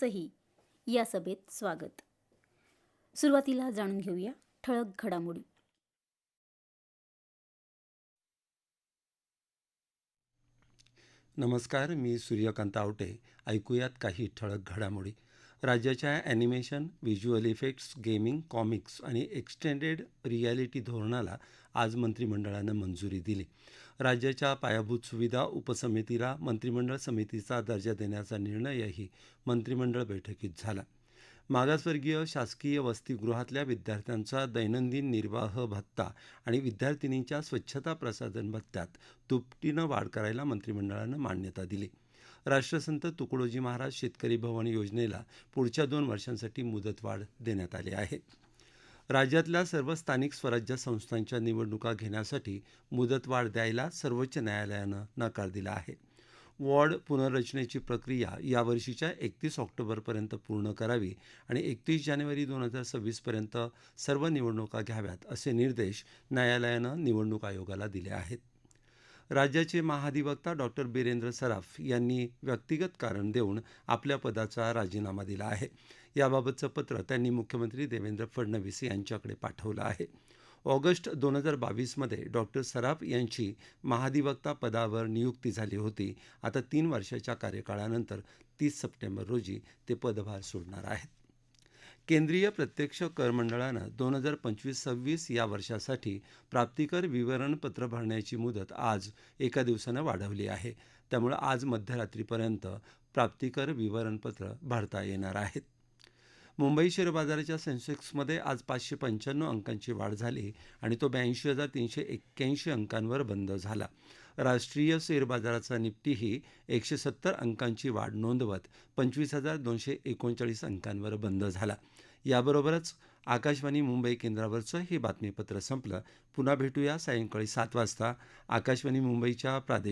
सही या सभेत स्वागत. सुरुवातीला जाणून घेऊया ठळक घडामोडी. नमस्कार मी सूर्यकांत आवटे. ऐकूयात काही ठळक घडामोडी. राज्याच्या animation visual effects gaming comics आणि एक्सटेंडेड रियालिटी धोरणाला आज मंत्रिमंडळानं मंजुरी दिली. राज्याच्या पायाभूत सुविधा उपसमितीला मंत्रिमंडळ समितीचा दर्जा देण्याचा निर्णयही मंत्रिमंडळ बैठकीत झाला. मागासवर्गीय शासकीय वसतिगृहातल्या विद्यार्थ्यांचा दैनंदिन निर्वाह भत्ता आणि विद्यार्थिनींच्या स्वच्छता प्रसाधन भत्त्यात दुपटीनं वाढ करायला मंत्रिमंडळानं मान्यता दिली. राष्ट्रसंत तुकडोजी महाराज शेतकरी भवन योजनेला पुढच्या दोन वर्षांसाठी मुदतवाढ देण्यात आली आहे. राज्यातल्या सर्व स्थानिक स्वराज्य संस्थांच्या निवडणुका घेण्यासाठी मुदतवाढ द्यायला सर्वोच्च न्यायालयानं नकार दिला आहे. वॉर्ड पुनर्रचनेची प्रक्रिया यावर्षीच्या एकतीस ऑक्टोबरपर्यंत पूर्ण करावी आणि एकतीस जानेवारी दोन हजार सव्वीसपर्यंत सर्व निवडणुका घ्याव्यात असे निर्देश न्यायालयानं निवडणूक आयोगाला दिले आहेत. राज्याचे महाधिवक्ता डॉक्टर बिरेंद्र सराफ यांनी व्यक्तिगत कारण देऊन आपल्या पदाचा राजीनामा दिला आहे. याबाबतचं पत्र त्यांनी मुख्यमंत्री देवेंद्र फडणवीस यांच्याकडे पाठवलं आहे. ऑगस्ट दोन हजार बावीसमध्ये डॉक्टर सराफ यांची महाधिवक्ता पदावर नियुक्ती झाली होती. आता तीन वर्षाच्या कार्यकाळानंतर तीस सप्टेंबर रोजी ते पदभार सोडणार आहेत. केंद्रीय प्रत्यक्ष कर मंडळानं दोन हजार पंचवीस सव्वीस या वर्षासाठी प्राप्तिकर विवरणपत्र भरण्याची मुदत आज एका दिवसानं वाढवली आहे. त्यामुळे आज मध्यरात्रीपर्यंत प्राप्तिकर विवरणपत्र भरता येणार आहेत. मुंबई शेअर बाजाराच्या सेन्सेक्समध्ये आज पाचशे पंच्याण्णव अंकांची वाढ झाली आणि तो ब्याऐंशी हजार तीनशे एक्क्याऐंशी अंकांवर बंद झाला. राष्ट्रीय शेअर बाजाराचा निफ्टीही एकशे सत्तर अंकांची वाढ नोंदवत पंचवीस हजार दोनशे एकोणचाळीस अंकांवर बंद झाला. याबरोबरच आकाशवाणी मुंबई केंद्रावरचं हे बातमीपत्र संपलं. पुन्हा भेटूया सायंकाळी सात वाजता. आकाशवाणी मुंबईच्या प्रादेशिक